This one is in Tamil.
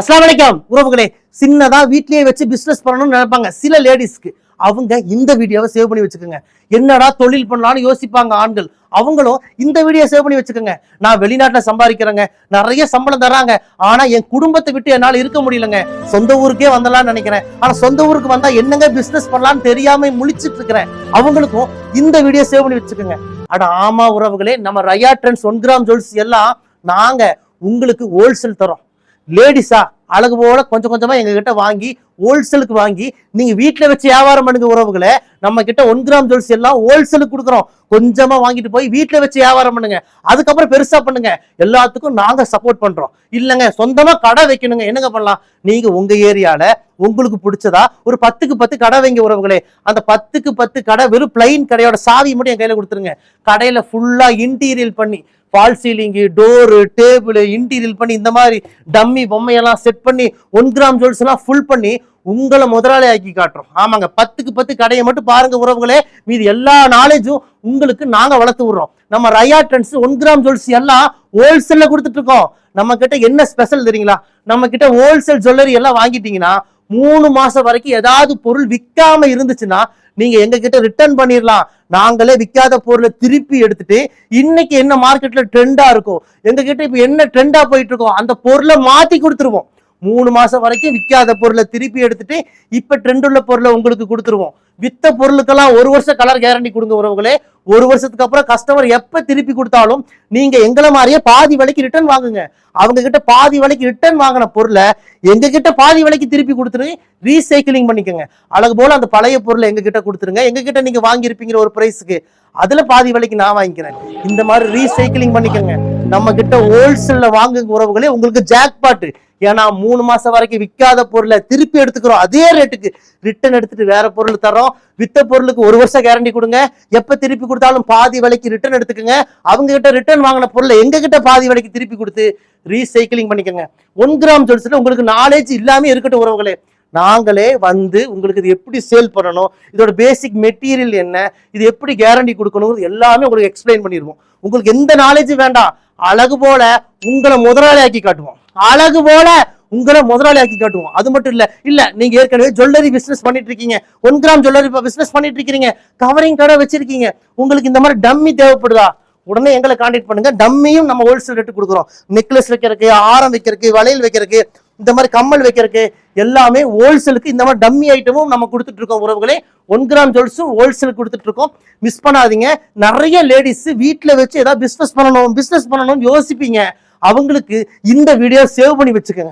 அஸ்லாம் வலைக்கம் உறவுகளே சின்னதாக வீட்லேயே வச்சு பிஸ்னஸ் பண்ணணும்னு நினைப்பாங்க. சில லேடிஸ்க்கு அவங்க இந்த வீடியோவை சேவ் பண்ணி வச்சுக்கோங்க. என்னடா தொழில் பண்ணலான்னு யோசிப்பாங்க ஆண்கள். அவங்களும் இந்த வீடியோ சேவ் பண்ணி வச்சுக்கோங்க. நான் வெளிநாட்டில் சம்பாதிக்கிறேங்க. நிறைய சம்பளம் தராங்க ஆனால் என் குடும்பத்தை விட்டு என்னால் இருக்க முடியலங்க. சொந்த ஊருக்கே வந்துடலாம்னு நினைக்கிறேன். ஆனால் சொந்த ஊருக்கு வந்தால் என்னங்க பிஸ்னஸ் பண்ணலான்னு தெரியாமல் முழிச்சிட்டு இருக்கிறேன். அவங்களுக்கும் இந்த வீடியோ சேவ் பண்ணி வச்சுக்கோங்க. அட ஆமா உறவுகளே நம்ம Raya trends one gram jewels எல்லாம் நாங்கள் உங்களுக்கு ஹோல்சேல் தரோம் லேடிஸா அழகு போல கொஞ்சம் கொஞ்சமா எங்க கிட்ட வாங்கி ஹோல்சேலுக்கு வாங்கி நீங்க வீட்டுல வச்சு வியாபாரம் பண்ணுங்க உறவுகளை நம்ம கிட்ட ஒன் கிராம் ஜுவல்ஸ் எல்லாம் ஹோல்சேலுக்கு கொடுக்குறோம். கொஞ்சமா வாங்கிட்டு போய் வீட்டுல வச்சு வியாபாரம் பண்ணுங்க. அதுக்கப்புறம் பெருசா பண்ணுங்க. எல்லாத்துக்கும் நாங்க சப்போர்ட் பண்றோம். இல்லைங்க சொந்தமா கடை வைக்கணுங்க. என்னங்க பண்ணலாம்? நீங்க உங்க ஏரியால உங்களுக்கு பிடிச்சதா ஒரு பத்துக்கு பத்து கடை வைங்க உறவுகளே. அந்த பத்துக்கு பத்து கடை வெறும் பிளைன் கடையோட சாவி மட்டும் என் கையில கொடுத்துருங்க. கடையில ஃபுல்லா இன்டீரியல் பண்ணி fall ceiling door table interior பண்ணி இந்த மாதிரி டம்மி பொம்மையெல்லாம் செட் பண்ணி ஒன் கிராம் ஜுவல்ஸ் எல்லாம் ஃபுல் பண்ணி உங்களை முதலாளி ஆக்கி காட்டுறோம். ஆமாங்க பத்துக்கு பத்து கடையை மட்டும் பாருங்க உறவுகளே. மீதி எல்லா நாலேஜும் உங்களுக்கு நாங்க வளர்த்து விடுறோம். நம்ம Raya trends one gram jewels எல்லாம் ஹோல்சேல்ல கொடுத்துட்டு இருக்கோம். நம்ம கிட்ட என்ன ஸ்பெஷல் தெரியுங்களா? நம்ம கிட்ட ஹோல்சேல் ஜுவல்லரி எல்லாம் வாங்கிட்டீங்கன்னா மூணு மாசம் வரைக்கும் ஏதாவது பொருள் விற்காம இருந்துச்சுன்னா நீங்க எங்க கிட்ட ரிட்டர்ன் பண்ணிடலாம் நாங்களே விற்காத பொருளை திருப்பி எடுத்துட்டு இன்னைக்கு என்ன மார்க்கெட்ல ட்ரெண்டா இருக்கும் எங்க கிட்ட இப்ப என்ன ட்ரெண்டா போயிட்டு இருக்கோம் அந்த பொருளை மாத்தி கொடுத்துருவோம். மூணு மாசம் வரைக்கும் விற்காத பொருளை திருப்பி எடுத்துட்டு இப்ப ட்ரெண்ட் உள்ள பொருளை உங்களுக்கு கொடுத்துருவோம். வித்த பொருளுக்கெல்லாம் ஒரு வருஷம் கலர் கேரண்டி கொடுங்க உறவுகளே. ஒரு வருஷத்துக்கு அப்புறம் கஸ்டமர் எப்ப திருப்பி கொடுத்தாலும் நீங்க எங்களை மாதிரியே பாதி விலைக்கு ரிட்டர்ன் வாங்குங்க. அவங்க கிட்ட பாதி விலைக்கு ரிட்டர்ன் வாங்கின பொருளை எங்க கிட்ட பாதி விலைக்கு திருப்பி கொடுத்துருங்க ரீசைக்கிளிங் பண்ணிக்கோங்க. அழகு போல அந்த பழைய பொருளை எங்க கிட்ட கொடுத்துருங்க. எங்க கிட்ட நீங்க வாங்கியிருப்பீங்கிற ஒரு ப்ரைஸுக்கு அதுல பாதி விலைக்கு நான் வாங்கிக்கிறேன். இந்த மாதிரி ரீசைக்கிளிங் பண்ணிக்கோங்க. நம்ம கிட்ட ஹோல்சேல்ல வாங்குங்க உறவுகளே. உங்களுக்கு ஜாக்பாட்டு ஏன்னா மூணு மாசம் வரைக்கும் விற்காத பொருளை திருப்பி எடுத்துக்கிறோம். அதே ரேட்டுக்கு ரிட்டர்ன் எடுத்துட்டு வேற பொருள் தரோம் வித்த பொருளுக்கு ஒரு வருஷம் கேரண்டி கொடுங்க. எப்ப திருப்பி கொடுத்தாலும் பாதி விலைக்கு ரிட்டர்ன் எடுத்துக்கோங்க. அவங்க கிட்ட ரிட்டர்ன் வாங்கின பொருளை எங்க கிட்ட பாதி விலைக்கு திருப்பி கொடுத்து ரீசைக்கிளிங் பண்ணிக்கோங்க. ஒன் கிராம் ஜுவல்ஸ்ல உங்களுக்கு நாலேஜ் இல்லாம இருக்கட்டும் உறவுகளே. நாங்களே வந்து உங்களுக்கு இது எப்படி சேல் பண்ணணும் இதோட பேசிக் மெட்டீரியல் என்ன இது எப்படி கேரண்டி கொடுக்கணும் எல்லாமே உங்களுக்கு எக்ஸ்பிளைன் பண்ணிடுவோம். உங்களுக்கு எந்த நாலேஜும் வேண்டாம். அழகு போல உங்களை முதலாளி ஆக்கி காட்டுவோம். அழகு போல உங்களை முதலாளி ஆக்கி காட்டுவோம். அது மட்டும் இல்ல இல்ல நீங்க ஏற்கனவே ஜுவல்லரி பிசினஸ் பண்ணிட்டு இருக்கீங்க. ஒன் கிராம் ஜுவல்லரி பிசினஸ் பண்ணிட்டு இருக்கீங்க கவரிங் கடை வச்சிருக்கீங்க. உங்களுக்கு இந்த மாதிரி டம்மி தேவைப்படுதா? உடனே எங்களை காண்டாக்ட் பண்ணுங்க. டம்மியும் நம்ம ஹோல்சேல் ரேட்டு கொடுக்குறோம். நெக்லஸ் வைக்கிறதுக்கு ஆரம் வைக்கிறதுக்கு வளையல் வைக்கிறதுக்கு இந்த மாதிரி கம்மல் வைக்கிறதுக்கு எல்லாமே ஹோல்சேலுக்கு இந்த மாதிரி டம்மி ஐட்டமும் நம்ம கொடுத்துட்டு இருக்கோம் உறவுகளே. ஒன் கிராம் ஜுவல்ஸும் ஹோல்சேல் கொடுத்துட்டு இருக்கோம். மிஸ் பண்ணாதீங்க. நிறைய லேடிஸ் வீட்டில் வச்சு ஏதாவது பிஸ்னஸ் பண்ணணும் பிஸ்னஸ் பண்ணணும்னு யோசிப்பீங்க. அவங்களுக்கு இந்த வீடியோ சேவ் பண்ணி வச்சுக்கோங்க.